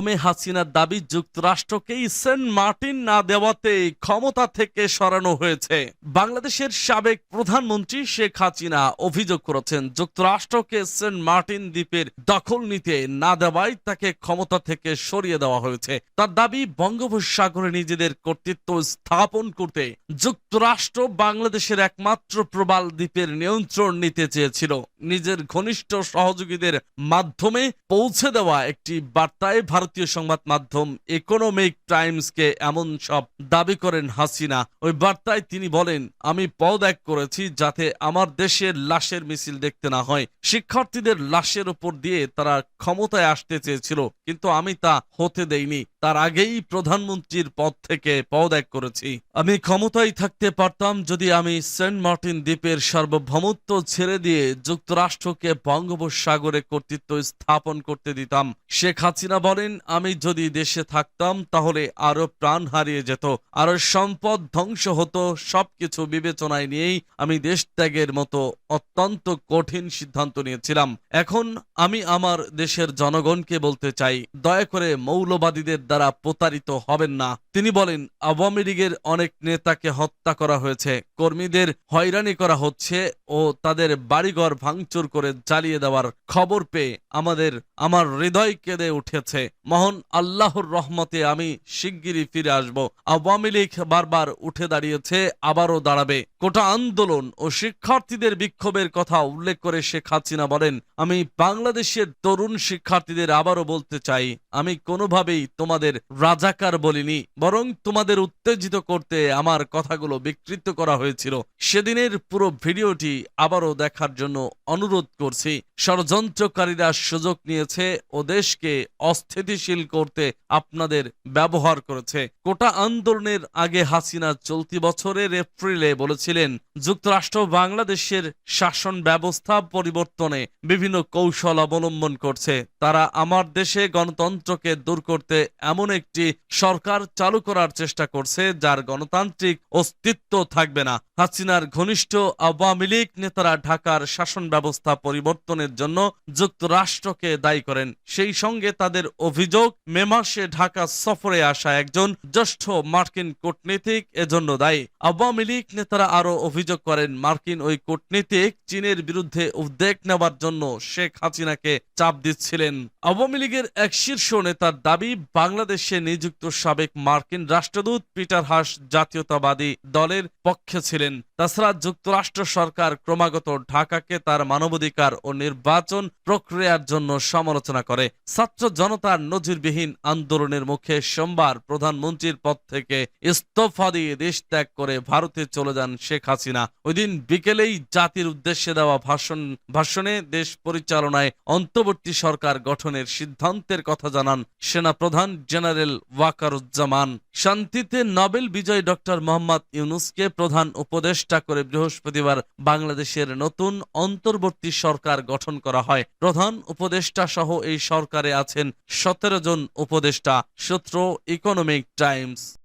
মে হাসিনার দাবি যুক্তরাষ্ট্রকেই Saint Martin না দেওয়াতে ক্ষমতা থেকে সরানো হয়েছে। বাংলাদেশের সাবেক প্রধানমন্ত্রী শেখ হাসিনা অভিযোগ করেছেন, যুক্তরাষ্ট্রকে সেন্ট মার্টিন দ্বীপের দখল নিতে না দেওয়ায় তাকে ক্ষমতা থেকে সরিয়ে দেওয়া হয়েছে। তার দাবি, বঙ্গোপসাগরে নিজেদের কর্তৃত্ব স্থাপন করতে যুক্তরাষ্ট্র বাংলাদেশের একমাত্র প্রবাল দ্বীপের নিয়ন্ত্রণ নিতে চেয়েছিল। নিজের ঘনিষ্ঠ সহযোগীদের মাধ্যমে পৌঁছে দেওয়া একটি বার্তায় ভারতীয় সংবাদ মাধ্যম ইকোনমিক টাইমসকে এমন সব দাবি করেন হাসিনা। ওই বার্তায় তিনি বলেন, আমি পদ পদত্যাগ করেছি যাতে আমার দেশের লাশের মিছিল দেখতে না হয়। শিক্ষার্থীদের লাশের উপর দিয়ে তারা ক্ষমতায় আসতে চেয়েছিল, কিন্তু আমি তা হতে দেইনি। তার আগেই প্রধানমন্ত্রীর পদ থেকে পদত্যাগ করেছি। আমি ক্ষমতায় থাকতে পারতাম যদি আমি সেন্ট মার্টিন দ্বীপের সার্বভৌমত্ব ছেড়ে দিয়ে যুক্তরাষ্ট্রকে বঙ্গোপসাগরে কর্তৃত্ব স্থাপন করতে দিতাম। শেখ হাসিনা বলেন, আমি যদি দেশে থাকতাম, তাহলে আরও প্রাণ হারিয়ে যেত। আরও সম্পদ ধ্বংস হতো। সবকিছু বিবেচনায় নিয়েই আমি দেশ ত্যাগের মতো অত্যন্ত কঠিন সিদ্ধান্ত নিয়েছিলাম। এখন আমি আমার দেশের জনগণকে বলতে চাই, দয়া করে মৌলবাদীদের দ্বারা প্রতারিত হবেন না। তিনি বলেন, আওয়ামী লীগের অনেক নেতাকে হত্যা করা হয়েছে, কর্মীদের হয়রানি করা হচ্ছে ও তাদের বাড়িঘর ভাঙচুর করে জ্বালিয়ে দেওয়ার খবর পেয়ে আমাদের আমার হৃদয় কেঁদে উঠেছে। মহান আল্লাহর রহমতে আমি শিগগিরই ফিরে আসব। আওয়ামী লীগ বারবার উঠে দাঁড়িয়েছে, আবারও দাঁড়াবে। কোটা আন্দোলন ও শিক্ষার্থীদের বিক্ষোভের কথা উল্লেখ করে শেখ হাসিনা বলেন, আমি বাংলাদেশের তরুণ শিক্ষার্থীদের আবারও বলতে চাই, আমি কোনোভাবেই তোমাদের রাজাকার বলিনি, বরং তোমাদের উত্তেজিত করতে আমার কথাগুলো বিকৃত করা হয়েছিল। সেদিনের পুরো ভিডিওটি আবারও দেখার জন্য অনুরোধ করছি। ষড়যন্ত্রকারীরা সুযোগ নিয়েছে। ও দেশকে অস্থিতিশীল করতে আপনাদের ব্যবহার করেছে। কোটা আন্দোলনের আগে হাসিনা চলতি বছরের এপ্রিলে বলেছিলেন, যুক্তরাষ্ট্র বাংলাদেশের শাসন ব্যবস্থা পরিবর্তনে বিভিন্ন কৌশল অবলম্বন করছে। তারা আমার দেশে গণতন্ত্রকে দূর করতে এমন একটি সরকার চালু করার চেষ্টা করছে, যার গণতান্ত্রিক অস্তিত্ব থাকবে না। হাসিনার ঘনিষ্ঠ আওয়ামী লীগ নেতারা ঢাকার শাসন ব্যবস্থা পরিবর্তনের জন্য যুক্তরাষ্ট্রকে দায়ী করেন। সেই সঙ্গে তাদের অভিযোগ, মে মাসে ঢাকা সফরে আসা একজন জ্যেষ্ঠ মার্কিন কূটনীতিক, এজন্য দায়ী। আওয়ামী লীগ নেতারা আরও অভিযোগ করেন, মার্কিন ওই কূটনীতিক চীনের বিরুদ্ধে উদ্বেগ নেওয়ার জন্য শেখ হাসিনাকে চাপ দিচ্ছিলেন। আওয়ামী লীগের এক শীর্ষ নেতার দাবি, বাংলাদেশে নিযুক্ত সাবেক মার্কিন রাষ্ট্রদূত পিটার হাস জাতীয়তাবাদী দলের পক্ষে ছিলেন। তাছাড়া যুক্তরাষ্ট্র সরকার ক্রমাগত ঢাকাকে তার মানবাধিকার ও নির্বাচন প্রক্রিয়ার জন্য সমালোচনা করে, ছাত্র জনতার নজিরবিহীন আন্দোলনের মুখে সোমবার প্রধানমন্ত্রীর পদ থেকে ইস্তফা দিয়ে দেশ ত্যাগ করে ভারতে চলে যান শেখ হাসিনা। ওই বিকেলেই জাতির উদ্দেশ্যে দেওয়া ভাষণ, ভাষণে দেশ পরিচালনায় অন্তর্বর্তী সরকার গঠনের সিদ্ধান্তের কথা জানান সেনা প্রধান জেনারেল ওয়াকারুজ্জামান। শান্তিতে নোবেল বিজয় ডক্টর মোহাম্মদ ইউনুসকে প্রধান উপদেষ্টা করে বৃহস্পতিবার বাংলাদেশের নতুন অন্তর্বর্তী সরকার গঠন করা হয়। প্রধান উপদেষ্টা সহ এই সরকারে আছেন সতেরো জন উপদেষ্টা সূত্র ইকোনমিক টাইমস